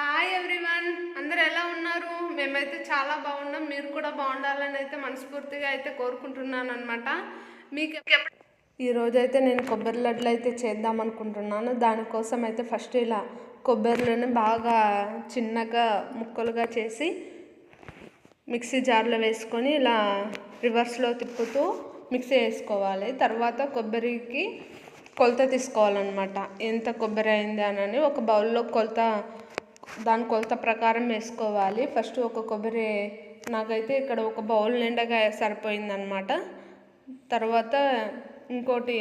Hi everyone అందరు ఎలా ఉన్నారు? మేమైతే చాలా బాగున్నాం. మీరు కూడా బాగుండాలని అయితే మనస్ఫూర్తిగా అయితే కోరుకుంటున్నాను అనమాట మీకు ఈరోజైతే నేను కొబ్బరి లడ్లు అయితే చేద్దాం అనుకుంటున్నాను. దానికోసం అయితే ఫస్ట్ ఇలా కొబ్బరిలను బాగా చిన్నగా ముక్కలుగా చేసి మిక్సీ జార్లో వేసుకొని ఇలా రివర్స్లో తిప్పుతూ మిక్సీ వేసుకోవాలి. తర్వాత కొబ్బరికి కొలత తీసుకోవాలన్నమాట. ఎంత కొబ్బరి అయింది అని ఒక బౌల్లో కొలత దాని కొలత ప్రకారం వేసుకోవాలి. ఫస్ట్ ఒక కొబ్బరి నాకైతే ఇక్కడ ఒక బౌల్ నిండగా సరిపోయిందనమాట తర్వాత ఇంకోటి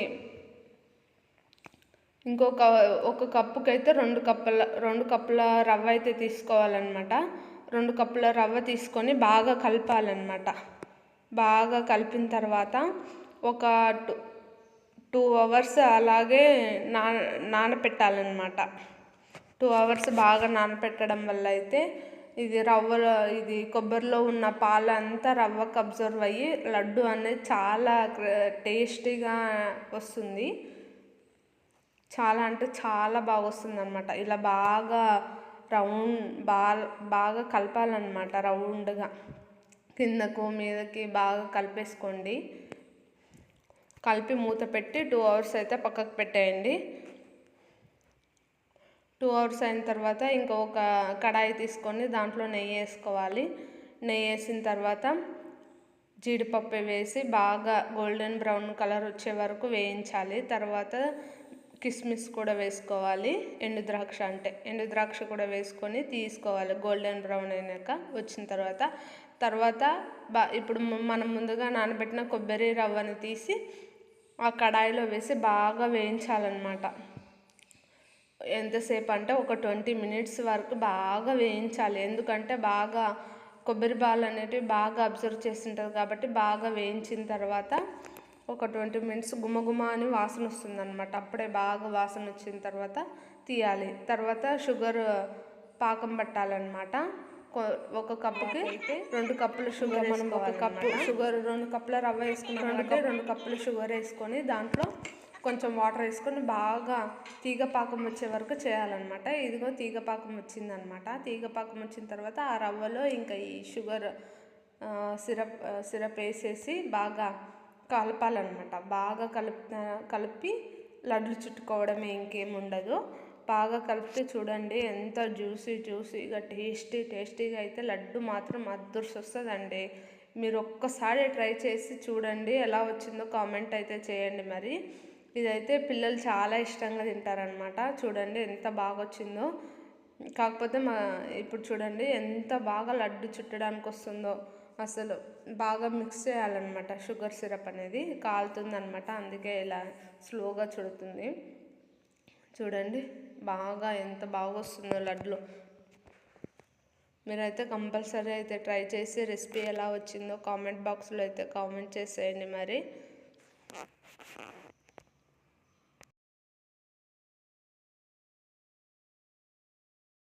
ఇంకొక ఒక కప్పుకైతే రెండు కప్పుల రెండు కప్పుల రవ్వ అయితే తీసుకోవాలన్నమాట. రెండు కప్పుల రవ్వ తీసుకొని బాగా కలపాలన్నమాట. బాగా కలిపిన తర్వాత ఒక టూ టూ అవర్స్ అలాగే నా నానపెట్టాలన్నమాట. టూ అవర్స్ బాగా నానపెట్టడం వల్ల అయితే ఇది రవ్వలో ఇది కొబ్బరిలో ఉన్న పాలు అంతా రవ్వకు అబ్జర్వ్ అయ్యి లడ్డు అనేది చాలా టేస్టీగా వస్తుంది. చాలా అంటే చాలా బాగా వస్తుంది అనమాట ఇలా బాగా రౌండ్ బాగా బాగా కలపాలన్నమాట రౌండ్గా. కిందకు మీదకి బాగా కలిపేసుకోండి. కలిపి మూత పెట్టి టూ అవర్స్ అయితే పక్కకు పెట్టేయండి. టూ అవర్స్ అయిన తర్వాత ఇంకా ఒక కడాయి తీసుకొని దాంట్లో నెయ్యి వేసుకోవాలి. నెయ్యి వేసిన తర్వాత జీడిపప్పు వేసి బాగా గోల్డెన్ బ్రౌన్ కలర్ వచ్చే వరకు వేయించాలి. తర్వాత కిస్మిస్ కూడా వేసుకోవాలి. ఎండు ద్రాక్ష అంటే ఎండు ద్రాక్ష కూడా వేసుకొని తీసుకోవాలి. గోల్డెన్ బ్రౌన్ అయినాక వచ్చిన తర్వాత. తర్వాత బా ఇప్పుడు మనం ముందుగా నానబెట్టిన కొబ్బరి రవ్వని తీసి ఆ కడాయిలో వేసి బాగా వేయించాలన్నమాట. ఎంతసేపు అంటే ఒక ట్వంటీ మినిట్స్ వరకు బాగా వేయించాలి. ఎందుకంటే బాగా కొబ్బరి బాల్ అనేటివి బాగా అబ్జర్వ్ చేసింటుంది కాబట్టి బాగా వేయించిన తర్వాత ఒక ట్వంటీ మినిట్స్ గుమగుమ అని వాసన వస్తుంది అనమాట అప్పుడే బాగా వాసన వచ్చిన తర్వాత తీయాలి. తర్వాత షుగర్ పాకం పట్టాలన్నమాట. ఒక కప్పుకి రెండు కప్పులు షుగర్ మనం ఒక కప్పు షుగర్ రెండు కప్పుల రవ్వ వేసుకున్నామంటే రెండు కప్పులు షుగర్ వేసుకొని దాంట్లో కొంచెం వాటర్ వేసుకొని బాగా తీగ పాకం వచ్చే వరకు చేయాలన్నమాట. ఇదిగో తీగ పాకం వచ్చిందనమాట తీగ పాకం వచ్చిన తర్వాత ఆ రవ్వలో ఇంకా ఈ షుగర్ సిరప్ సిరప్ వేసేసి బాగా కలపాలన్నమాట. బాగా కలిపి కలిపి లడ్లు చుట్టుకోవడమే ఇంకేముండదు. బాగా కలిపితే చూడండి ఎంత జ్యూసీ జ్యూసీగా టేస్టీ టేస్టీగా అయితే లడ్డు మాత్రం అదృష్టి వస్తుందండి మీరు ఒక్కసారి ట్రై చేసి చూడండి ఎలా వచ్చిందో కామెంట్ అయితే చేయండి మరి. ఇదైతే పిల్లలు చాలా ఇష్టంగా తింటారనమాట చూడండి ఎంత బాగా వచ్చిందో కాకపోతే మా ఇప్పుడు చూడండి ఎంత బాగా లడ్డు చుట్టడానికి వస్తుందో అసలు బాగా మిక్స్ చేయాలన్నమాట షుగర్ సిరప్ అనేది. కాలుతుందనమాట అందుకే ఇలా స్లోగా చుడుతుంది. చూడండి బాగా ఎంత బాగా వస్తుందో లడ్లు మీరైతే కంపల్సరీ అయితే ట్రై చేసి రెసిపీ ఎలా వచ్చిందో కామెంట్ బాక్స్లో అయితే కామెంట్ చేసేయండి మరి.